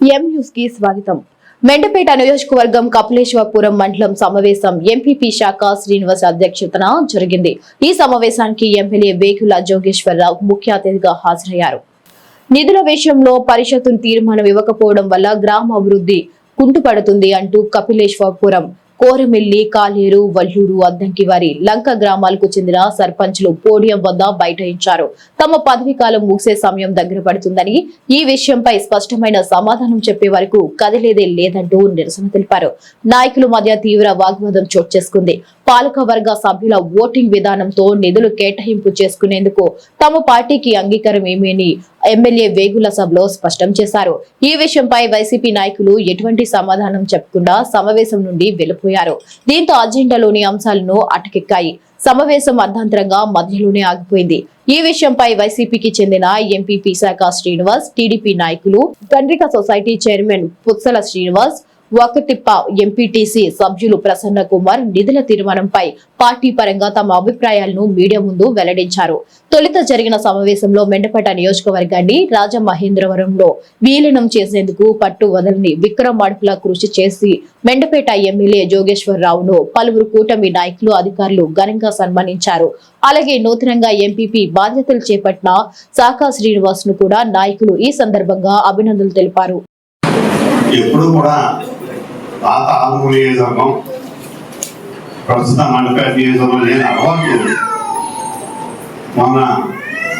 ఎం స్వాగతం. మెండపేట నియోజకవర్గం కపిలేశ్వరపురం మండలం సమావేశం ఎంపీపీ శాఖ శ్రీనివాస్ అధ్యక్షతన జరిగింది. ఈ సమావేశానికి ఎమ్మెల్యే వేకుల జోగేశ్వరరావు ముఖ్య అతిథిగా హాజరయ్యారు. నిధుల విషయంలో పరిషత్తును తీర్మానం ఇవ్వకపోవడం వల్ల గ్రామ అభివృద్ధి కుంటుపడుతుంది అంటూ కపిలేశ్వరపురం కోరమిల్లి కాలేరు వల్లూరు అద్దంకివారి లంక గ్రామాలకు చెందిన సర్పంచ్లు పోడియం వద్ద బైఠాయించారు. తమ పదవి కాలం ముగిసే సమయం దగ్గర పడుతుందని ఈ విషయంపై స్పష్టమైన సమాధానం చెప్పే వరకు కదిలేదే లేదంటూ నిరసన తెలిపారు. నాయకుల మధ్య తీవ్ర వాగ్వాదం చోటు చేసుకుంది. పాలక వర్గ సభ్యుల ఓటింగ్ విధానంతో నిధులు కేటాయింపు చేసుకునేందుకు తమ పార్టీకి అంగీకారం ఏమీ ఎమ్మెల్యే వేగుల సభలో స్పష్టం చేశారు. ఈ విషయంపై వైసీపీ నాయకులు ఎటువంటి సమాధానం చెప్పకుండా సమావేశం నుండి వెళ్ళిపోయారు దీంతో అజెండాలోని అంశాలను అటకెక్కాయి. సమావేశం అర్ధాంతరంగా మధ్యలోనే ఆగిపోయింది. ఈ విషయంపై వైసీపీకి చెందిన ఎంపీపీ శాఖ శ్రీనివాస్ టీడీపీ నాయకులు గండ్రిక సొసైటీ చైర్మన్ పుత్సల శ్రీనివాస్ ఒకటిప్ప ఎంపీటీసీ సభ్యులు ప్రసన్న కుమార్ నిధుల తీర్మానంపై పార్టీ పరంగా తమ అభిప్రాయాలను మీడియా ముందు వెల్లడించారు. తొలుత జరిగిన సమావేశంలో మెండపేట నియోజకవర్గాన్ని రాజమహేంద్రవరంలో విలీనం చేసేందుకు పట్టు వదలని విక్రమ్ కృషి చేసి మెండపేట ఎమ్మెల్యే జోగేశ్వరరావును పలువురు కూటమి నాయకులు అధికారులు ఘనంగా సన్మానించారు. అలాగే నూతనంగా ఎంపీపీ బాధ్యతలు చేపట్టిన శాఖా శ్రీనివాస్ను కూడా నాయకులు ఈ సందర్భంగా అభినందనలు తెలిపారు. ఎప్పుడు కూడా పాత ఆంధ్ర నియోజకవర్గం ప్రస్తుత మండపేట నియోజకవర్గం లేని అలవాటు మొన్న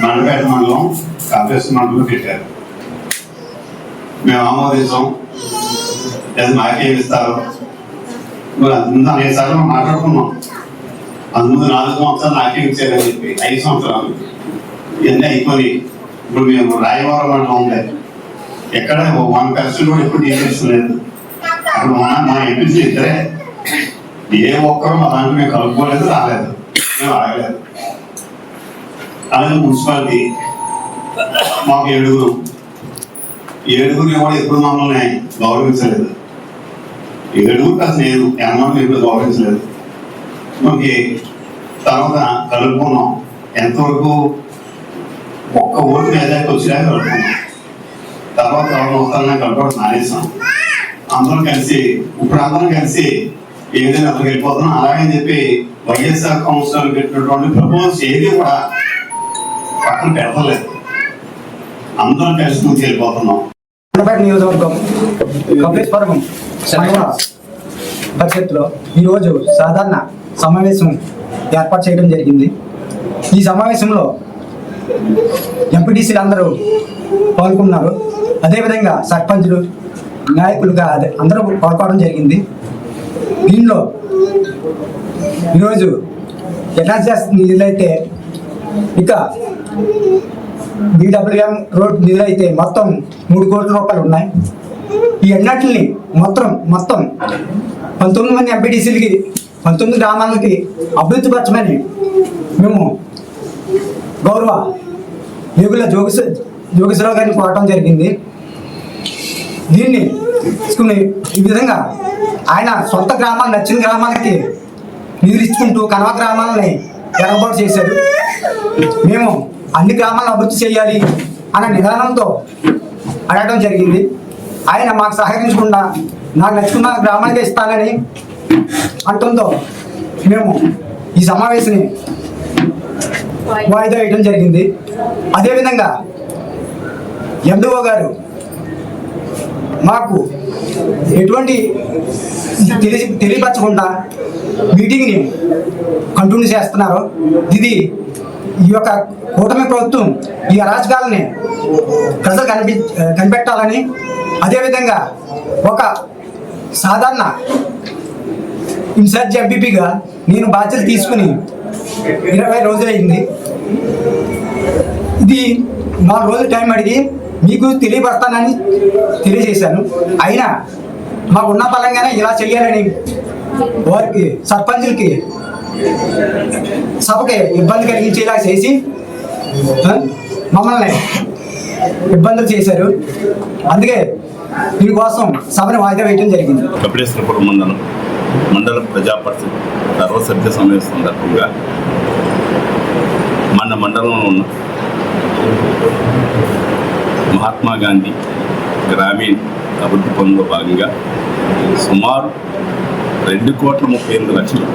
మండపేట మండలం కాంగ్రెస్ మండలం పెట్టారు. మేము ఆమోదించాం. లేదా మాకేం ఇస్తారు. మరి అంత అనేక సార్లు మాట్లాడుకున్నాం. అందుకు నాలుగు సంవత్సరాలు నాకేం ఇచ్చారని చెప్పి ఐదు సంవత్సరాలు. ఇవన్నీ అయిపోయి ఇప్పుడు మేము రాయవరం మండలం ఉంది ఎక్కడ వన్ పర్సెంట్ కూడా ఎప్పుడు డీటెయిల్స్ లేదు అప్పుడు మా మా ఎంపీసీ ఇద్దరే ఏ ఒక్కరు మా దాంట్లో మేము కలుపుకోలేదు రాలేదు. మేము ఆగలేదు. అలాగే మున్సిపాలిటీ మాకు ఏడుగురు. ఏడుగురిని కూడా ఎప్పుడు మమ్మల్ని గౌరవించలేదు. ఏడుగురు కాదు నేను ఎన్నో ఎప్పుడు గౌరవించలేదు. మనకి తర్వాత కలుపుకున్నాం. ఎంతవరకు ఒక్క ఓటు ఏదైతే వచ్చినా కలుపుకున్నాం. తర్వాత ఎవరు కలపడం మానేసాం. అందరం కలిసి ఇప్పుడు అందరం కలిసి ఏదైనా అతను వెళ్ళిపోతున్నాం అలాగని చెప్పి వైఎస్ఆర్ కౌన్సిలర్ పెట్టినటువంటి ప్రపోజ్ ఏది కూడా పక్కన పెడతలేదు అందరం కలిసి ముందుకు వెళ్ళిపోతున్నాం నియోజకవర్గం కపిలేశ్వరం భవిష్యత్తులో ఈరోజు సాధారణ సమావేశం ఏర్పాటు చేయడం జరిగింది. ఈ సమావేశంలో ఎంపీటీసీలు అందరూ పాల్గొన్నారు. అదేవిధంగా సర్పంచులు నాయకులుగా అదే అందరూ పాల్గొనడం జరిగింది. దీనిలో ఈరోజు ఎన్ఆర్జీఎస్ నిధులైతే ఇక బీడబ్ల్యూఎం రోడ్ నిధులైతే మొత్తం మూడు కోట్ల రూపాయలు ఉన్నాయి. ఈ అన్నిటిని మొత్తం మొత్తం పంతొమ్మిది మంది ఎంపీటీసీలకి పంతొమ్మిది గ్రామాలకి అభివృద్ధి పరచమని మేము గౌరవ వేగుల జోగిస జోగేశ్వరరావు గారిని కోరటం జరిగింది. దీన్ని తీసుకుని ఈ విధంగా ఆయన సొంత గ్రామాలు నచ్చిన గ్రామాలకి నీరు ఇచ్చుకుంటూ కనవ గ్రామాలని ఏర్పాటు చేశారు మేము అన్ని గ్రామాలను అభివృద్ధి చేయాలి అన్న నిదానంతో అడగడం జరిగింది. ఆయన మాకు సహకరించకుండా నాకు నచ్చుకున్న గ్రామానికే ఇస్తానని అంటంతో మేము ఈ సమావేశాన్ని వాయిదా వేయడం జరిగింది. అదేవిధంగా ఎండుఓ గారు మాకు ఎటువంటి తెలిసి తెలియపరచకుండా మీటింగ్ని కంటిన్యూ చేస్తున్నారు. ఇది ఈ యొక్క కూటమి ప్రభుత్వం ఈ అరాచకాలని ప్రజలు కనిపి కనిపెట్టాలని అదేవిధంగా ఒక సాధారణ ఇన్ఛార్జ్ ఎంపీపీగా నేను బాధ్యత తీసుకుని ఇరవై రోజులైంది. ఇది నాలుగు రోజులు టైం అడిగి మీకు తెలియపడతానని తెలియజేశాను. అయినా మాకు ఉన్న పరంగానే ఇలా చేయాలని వారికి సర్పంచులకి సభకి ఇబ్బంది కలిగించేలా చేసి మమ్మల్ని ఇబ్బందులు చేశారు. అందుకే దీనికోసం సభని వాయిదా వేయడం జరిగింది. కపిలేశ్వరపురం మండలం మండల ప్రజాపరిషత్ సర్వసభ్య సమావేశం సందర్భంగా మన మండలంలో ఉన్న మహాత్మా గాంధీ గ్రామీణ అభివృద్ధి పనుల్లో భాగంగా సుమారు రెండు కోట్ల ముప్పై ఎనిమిది లక్షలు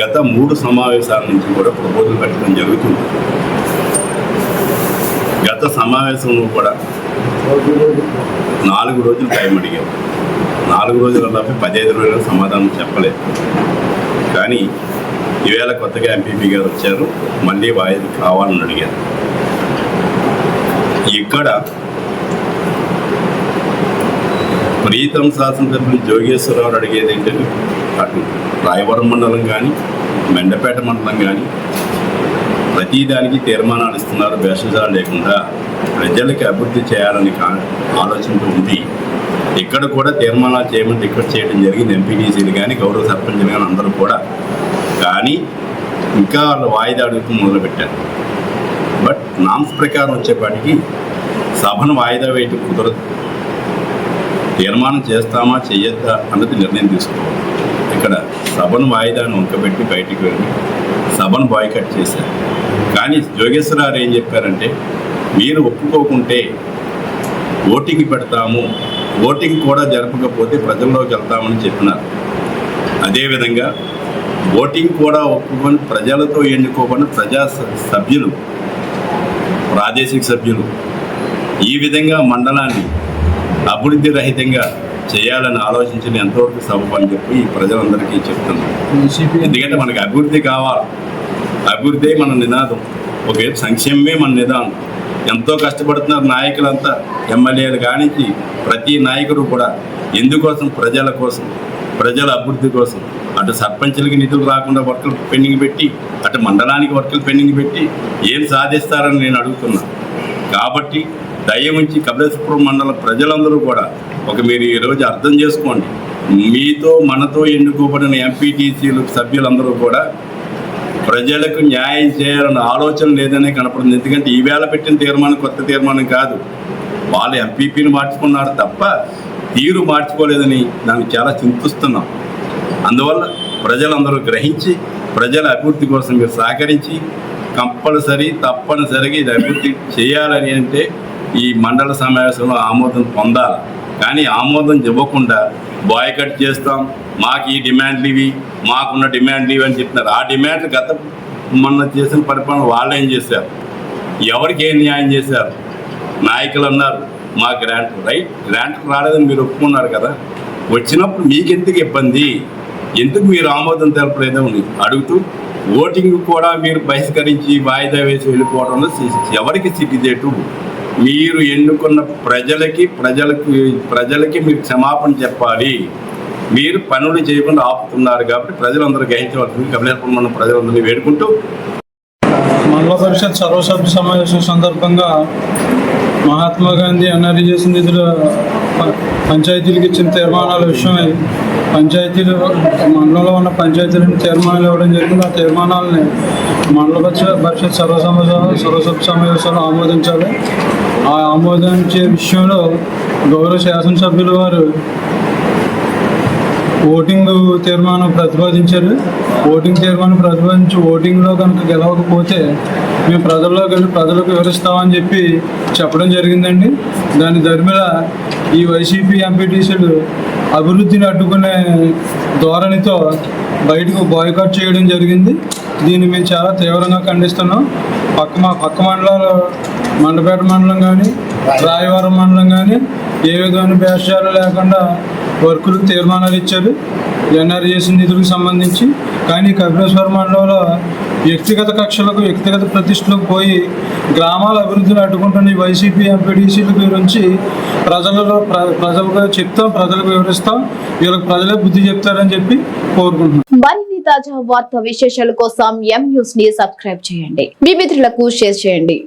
గత మూడు సమావేశాల నుంచి కూడా ప్రపోజల్ పెట్టడం జరుగుతుంది. గత సమావేశంలో కూడా నాలుగు రోజులు టైం అడిగాం. నాలుగు రోజులలోపే పదిహేను రోజుల సమాధానం చెప్పలేదు. కానీ ఈవేళ కొత్తగా ఎంపీపీ గారు వచ్చారు. మళ్ళీ వాయిదా కావాలని అడిగారు. ఇక్కడ ప్రీతం శాసనసభ్యులు జోగేశ్వరరావు అడిగేది ఏంటంటే అటు రాయవరం మండలం కానీ మెండపేట మండలం కానీ ప్రతిదానికి తీర్మానాలు ఇస్తున్నారు. భేషజాలు లేకుండా ప్రజలకి అభివృద్ధి చేయాలని కా ఆలోచనతో ఉంది. ఇక్కడ కూడా తీర్మానాలు చేయమని రిక్వెస్ట్ చేయడం జరిగింది. ఎంపీటీసీలు కానీ గౌరవ సర్పంచులు కానీ అందరూ కూడా కానీ ఇంకా వాళ్ళు వాయిదా అడుగుతూ మొదలుపెట్టారు బట్ నామ్స్ ప్రకారం వచ్చేపాటికి సభను వాయిదా వేయటం కుదరదు. తీర్మానం చేస్తామా చెయ్యొద్దా అన్నది నిర్ణయం తీసుకోవాలి. ఇక్కడ సభను వాయిదాను ఉంకబెట్టి బయటికి వెళ్ళి సభను బాయ్కట్ చేశారు కానీ జోగేశ్వరరావు ఏం చెప్పారంటే మీరు ఒప్పుకోకుంటే ఓటింగ్ పెడతాము ఓటింగ్ కూడా జరపకపోతే ప్రజల్లోకి వెళ్తామని చెప్పినారు. అదేవిధంగా ఓటింగ్ కూడా ఒప్పుకొని ప్రజలతో ఎన్నుకోబడిన ప్రజా సభ్యులు ప్రాదేశిక సభ్యులు ఈ విధంగా మండలాన్ని అభివృద్ధి రహితంగా చేయాలని ఆలోచించిన ఎంతవరకు సబబు అని చెప్పి ఈ ప్రజలందరికీ చెప్తున్నాను. ఎందుకంటే మనకి అభివృద్ధి కావాలి. అభివృద్ధి మన నినాదం. ఒకవైపు సంక్షేమమే మన నిదానం ఎంతో కష్టపడుతున్నారు నాయకులంతా ఎమ్మెల్యేలు కానించి ప్రతి నాయకుడు కూడా ఎందుకోసం ప్రజల కోసం ప్రజల అభివృద్ధి కోసం అటు సర్పంచులకి నిధులు రాకుండా వర్కులు పెండింగ్ పెట్టి అటు మండలానికి వర్కులు పెండింగ్ పెట్టి ఏం సాధిస్తారని నేను అడుగుతున్నా. కాబట్టి దయముంచి కపిలేశ్వరం మండల ప్రజలందరూ కూడా ఒక మీరు ఈరోజు అర్థం చేసుకోండి. మీతో మనతో ఎన్నుకోబడిన ఎంపీటీసీలు సభ్యులందరూ కూడా ప్రజలకు న్యాయం చేయాలన్న ఆలోచన లేదనే కనపడుతుంది. ఎందుకంటే ఈవేళ పెట్టిన తీర్మానం కొత్త తీర్మానం కాదు. వాళ్ళు ఎంపీపీని మార్చుకున్నారు తప్ప తీరు మార్చుకోలేదని దానికి చాలా చింతిస్తున్నాం. అందువల్ల ప్రజలందరూ గ్రహించి ప్రజల అభివృద్ధి కోసం మీరు సహకరించి కంపల్సరీ తప్పనిసరిగా ఇది అభివృద్ధి చేయాలని అంటే ఈ మండల సమావేశంలో ఆమోదం పొందాలి. కానీ ఆమోదం ఇవ్వకుండా బాయ్కట్ చేస్తాం. మాకు ఈ డిమాండ్లు ఇవి మాకున్న డిమాండ్లు ఇవి అని చెప్తున్నారు ఆ డిమాండ్లు గత మొన్న చేసిన పరిపాలన వాళ్ళు ఏం చేశారు? ఎవరికి ఏం న్యాయం చేశారు? నాయకులు అన్నారు. మా గ్రాంట్ రైట్ గ్రాంట్ రాలేదని మీరు ఒప్పుకున్నారు కదా? వచ్చినప్పుడు మీకెందుకు ఇబ్బంది? ఎందుకు మీరు ఆమోదం తెలపలేదో ఉంది? అడుగుతూ ఓటింగ్ కూడా మీరు బహిష్కరించి వాయిదా వేసి వెళ్ళిపోవడంలో ఎవరికి సిగ్గుచేటు? మీరు ఎన్నుకున్న ప్రజలకి ప్రజలకు ప్రజలకి మీరు క్షమాపణ చెప్పాలి. మీరు పనులు చేయకుండా ఆపుతున్నారు కాబట్టి ప్రజలందరూ గ్రహించవలసింది కపిలేశ్వరం మన ప్రజలందరినీ వేడుకుంటూ. మండల పరిషత్ సర్వసభ్య సమావేశం సందర్భంగా మహాత్మా గాంధీ ఎన్ఆర్జీఎస్ నిధుల పంచాయతీలకు ఇచ్చిన తీర్మానాల విషయమై పంచాయతీలు మండలంలో ఉన్న పంచాయతీలను తీర్మానాలు ఇవ్వడం జరిగింది. ఆ తీర్మానాలని మండల పరిషత్ పరిషత్ సర్వసభ సమావేశాలు ఆమోదించాలి. ఆ ఆమోదించే విషయంలో గౌరవ శాసనసభ్యుల వారు ఓటింగ్ తీర్మానం ప్రతిపాదించారు. ఓటింగ్ తీర్మానం ప్రతిపాదించి ఓటింగ్లో కనుక గెలవకపోతే మేము ప్రజల్లోకి వెళ్ళి ప్రజలకు వివరిస్తామని చెప్పి చెప్పడం జరిగిందండి. దాని ధర్మిల ఈ వైసీపీ ఎంపీటీసీలు అభివృద్ధిని అడ్డుకునే ధోరణితో బయటకు బాయ్కాట్ చేయడం జరిగింది. దీన్ని మేము చాలా తీవ్రంగా ఖండిస్తున్నాం. పక్క మా పక్క మండలాలు మండపేట మండలం కానీ రాయవరం మండలం కానీ ఏ విధమైన భేషాలు లేకుండా వర్కులకు తీర్మానాలు ఇచ్చారు. ఎన్ఆర్జీఎస్ నిధులకు సంబంధించి. కానీ కపిలేశ్వర మండలంలో వ్యక్తిగత కక్షలకు వ్యక్తిగత ప్రతిష్టలకు పోయి గ్రామాల అభివృద్ధిని అడ్డుకుంటున్న ఈ వైసీపీ ఎంపీడీసీల గురించి ప్రజలలో ప్ర- ప్రజలకు చెప్తాం ప్రజలకు వివరిస్తాం. వీళ్ళకి ప్రజలే బుద్ధి చెప్తారని చెప్పి కోరుకుంటున్నాం. మరిన్ని తాజా వార్త విశేషాల కోసం ఎం న్యూస్ని సబ్స్క్రైబ్ చేయండి. మీ మిత్రులకు షేర్ చేయండి.